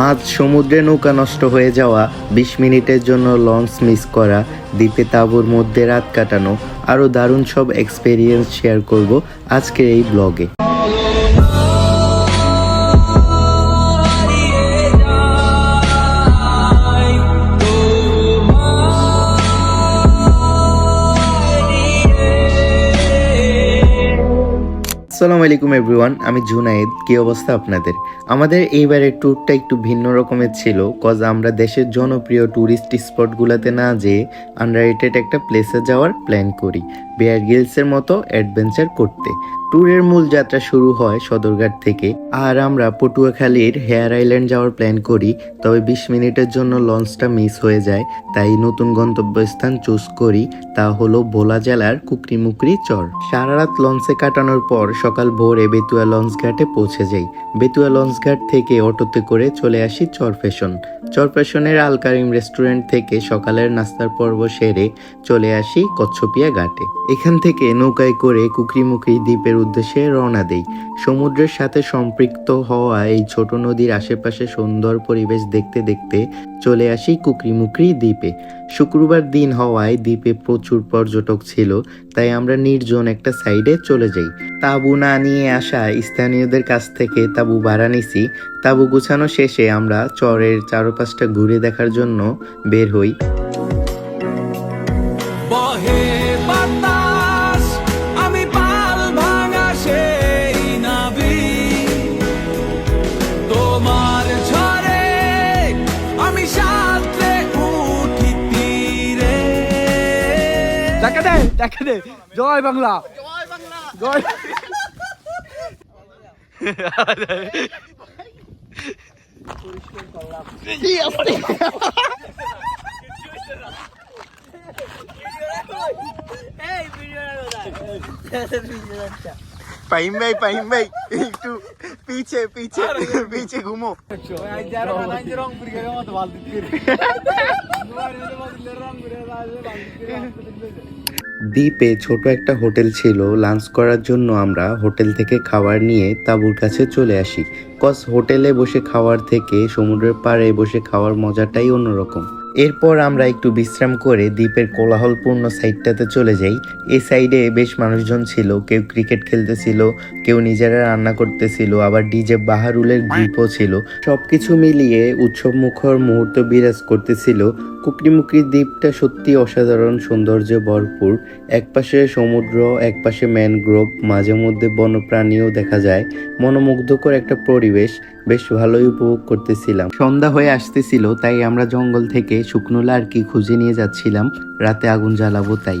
মাঝ সমুদ্রে নৌকা নষ্ট হয়ে যাওয়া, বিশ মিনিটের জন্য লঞ্চ মিস করা, দ্বীপে তাঁবুর মধ্যে রাত কাটানো, আরও দারুণ সব এক্সপেরিয়েন্স শেয়ার করব আজকের এই ব্লগে আসসালামু আলাইকুম এভরিওয়ান, আমি জুনাইদ, কি অবস্থা আপনাদের? আমাদের এইবারের ট্যুরটা একটু ভিন্ন রকমের ছিল কজ আমরা দেশের জনপ্রিয় ট্যুরিস্ট স্পটগুলোতে না যেয়ে আন্ডাররেটেড একটা প্লেসে যাওয়ার প্ল্যান করি। বেয়ার গিলসের মতো অ্যাডভেঞ্চার করতে। ট্যুরের মূল যাত্রা শুরু হয় সদরঘাট থেকে। আর আমরা পটুয়াখালীর হেয়ার আইল্যান্ড যাওয়ার প্ল্যান করি, তবে বিশ মিনিটের জন্য লঞ্চটা মিস হয়ে যায়। তাই নতুন গন্তব্যস্থান চুজ করি, তা হলো ভোলা জেলার কুকরিমুকরি চর। সারা রাত লঞ্চে কাটানোর পর সকাল ভোরে বেতুয়া লঞ্চ ঘাটে পৌঁছে যাই। বেতুয়া লঞ্চ ঘাট থেকে অটোতে করে চলে আসি চর ফ্যাশন। চর ফ্যাশনের আলকারিম রেস্টুরেন্ট থেকে সকালের নাস্তার পর্ব সেরে চলে আসি কচ্ছপিয়া ঘাটে। এখান থেকে নৌকায় করে কুকরিমুকরি দ্বীপের উদ্দেশ্যে রওনা দেই। সমুদ্রের সাথে সম্পৃক্ত হওয়া এই ছোট নদীর আশেপাশে সুন্দর পরিবেশ দেখতে দেখতে চলে আসি কুকরিমুকরি দ্বীপে। শুক্রবার দিন হওয়ায় দ্বীপে প্রচুর পর্যটক ছিল। তাই আমরা নির্জন একটা সাইডে চলে যাই। তাবু না নিয়ে আসা স্থানীয়দের কাছ থেকে তাবু ভাড়া নিছি। তাঁবু গুছানো শেষে আমরা চরের চারপাশটা ঘুরে দেখার জন্য বের হই। দেখা দে জয় বাংলা। জয় বাংলা জয় পাইম ভাই পাইম ভাই একটু পিছে পিছে পিছে ঘুমো। দ্বীপে ছোট একটা হোটেল ছিল। লাঞ্চ করার জন্য আমরা হোটেল থেকে খাবার নিয়ে তাঁবুর কাছে চলে আসি। কজ হোটেলে বসে খাওয়ার থেকে সমুদ্রের পাড়ে বসে খাওয়ার মজাটাই অন্যরকম। এরপর আমরা একটু বিশ্রাম করে দ্বীপের কোলাহলপূর্ণ সাইডটাতে চলে যাই। এই সাইডে বেশ মানুষজন ছিল, কেউ ক্রিকেট খেলতেছিল, কেউ নিজেরা রান্না করতেছিল, আবার ডিজে বাহারুলের গ্রুপও ছিল। সবকিছু মিলিয়ে উৎসব মুখর মুহূর্ত বিরাজ করতেছিল কুকরিমুকরি দ্বীপটা সত্যি অসাধারণ সৌন্দর্যে ভরপুর। একপাশে সমুদ্র, একপাশে ম্যানগ্রোভ মাঝে মধ্যে বন্যপ্রাণীও দেখা যায়। মনোমুগ্ধকর একটা পরিবেশ, বেশ ভালোই উপভোগ করতেছিলাম। সন্ধ্যা হয়ে আসতেছিল, তাই আমরা জঙ্গল থেকে শুকনো লার্কি খুঁজে নিয়ে যাচ্ছিলাম। রাতে আগুন জ্বালাবো তাই।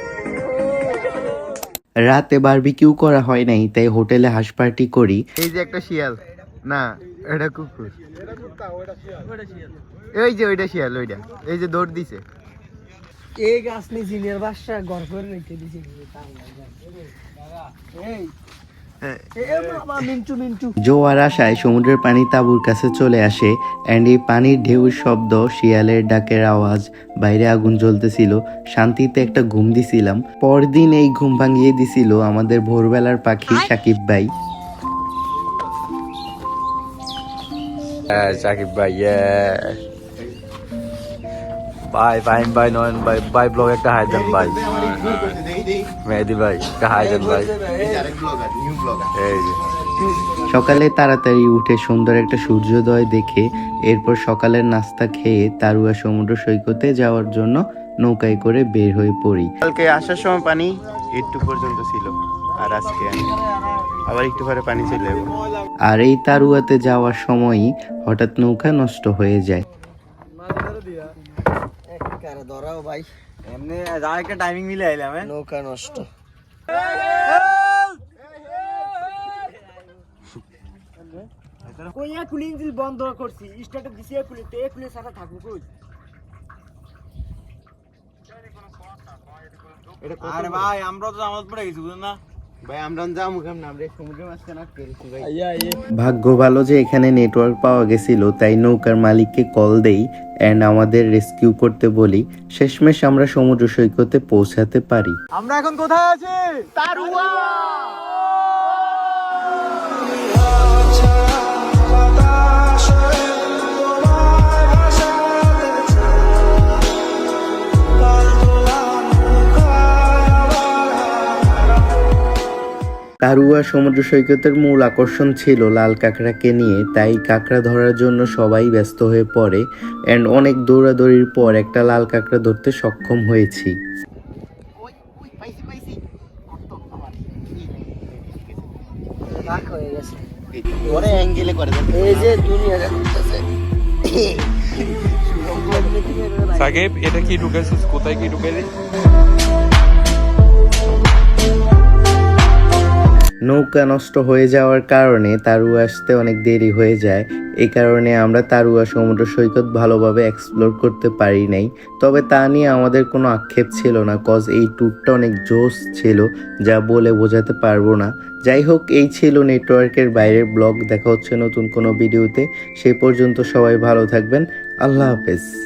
রাতে বারবিকিউ করা হয় নাই তাই হোটেলে হাঁস পার্টি করি। এই যে একটা শিয়াল। না এটা কুকুর। এই যে ওইটা শিয়াল ওইটা। এই যে দৌড় দিছে। এই গাছ নিয়ে জিনের বাসা গড় করে রেখে দিছে। এই এ বাবা মিন্টু মিন্টু জোয়ার আসায় সমুদ্রের পানি তাঁবুর কাছে চলে আসে অ্যান্ড এই পানির ঢেউর শব্দ শিয়ালের ডাকের আওয়াজ। বাইরে আগুন জ্বলতেছিল শান্তিতে একটা ঘুম দিছিলাম। পরদিন এই ঘুম ভাঙিয়ে দিছিল আমাদের ভোরবেলার পাখি সাকিব ভাই। সাকিব ভাই ভাই ফাইন ভাই নয়ন ভাই ভাই ব্লগ একটা হাই দেন ভাই। মেহেদি ভাই একটা হাই দেন ভাই। এই যে। সকালে তাড়াতাড়ি উঠে সুন্দর একটা সূর্যোদয় দেখে এরপর সকালের নাস্তা খেয়ে তারুয়া সমুদ্র সৈকতে যাওয়ার জন্য নৌকায় করে বের হয়ে পড়ি। কালকে আসার সময় পানি একটু পর্যন্ত ছিল আর আজকে আবার একটু পরে পানি চলে যাব আর এই তারুয়াতে যাওয়ার সময়ই হঠাৎ নৌকা নষ্ট হয়ে যায়। ধরাও ভাই। এমনি যা একটা টাইমিং মিলে আইলাম হ্যাঁ? নৌকা নষ্ট। কই এক কুলিং দিল বন্ধ করছি স্টার্টার দিছি কুলি তে কুলি সারা থাকব কই? আরে ভাই আমরা তো আমাদের পড়ে গেছি বুঝুন না? ভাগ্য ভালো যে এখানে নেটওয়ার্ক পাওয়া গেছিল তাই নৌকার মালিককে কল দেই অ্যান্ড আমাদের রেস্কিউ করতে বলি। শেষমেশ আমরা সমুদ্র সৈকতে পৌঁছাতে পারি। আমরা এখন কোথায় আছি? তারুয়া সমুদ্র সৈকতের মূল আকর্ষণ ছিল লাল কাঁকড়াকে নিয়ে, তাই কাঁকড়া ধরার জন্য সবাই ব্যস্ত হয়ে পড়ে অ্যান্ড অনেক দৌড়াদৌড়ির পর একটা লাল কাঁকড়া ধরতে সক্ষম হয়েছি। হয়ে সাকিব, এটা কি ঢুকেছিস? কোথায় কি ঢুকেছিস? নৌকা নষ্ট হয়ে যাওয়ার কারণে তারুয়া আসতে অনেক দেরি হয়ে যায়। এই কারণে আমরা তারুয়া সমুদ্র সৈকত ভালোভাবে এক্সপ্লোর করতে পারি নাই। তবে তা নিয়ে আমাদের কোনো আক্ষেপ ছিল না কজ এই ট্যুরটা অনেক জোস ছিল, যা বলে বোঝাতে পারব না। যাই হোক, এই ছিল নেটওয়ার্কের বাইরের ব্লগ। দেখা হচ্ছে নতুন কোনো ভিডিওতে। সেই পর্যন্ত সবাই ভালো থাকবেন। আল্লাহ হাফেজ।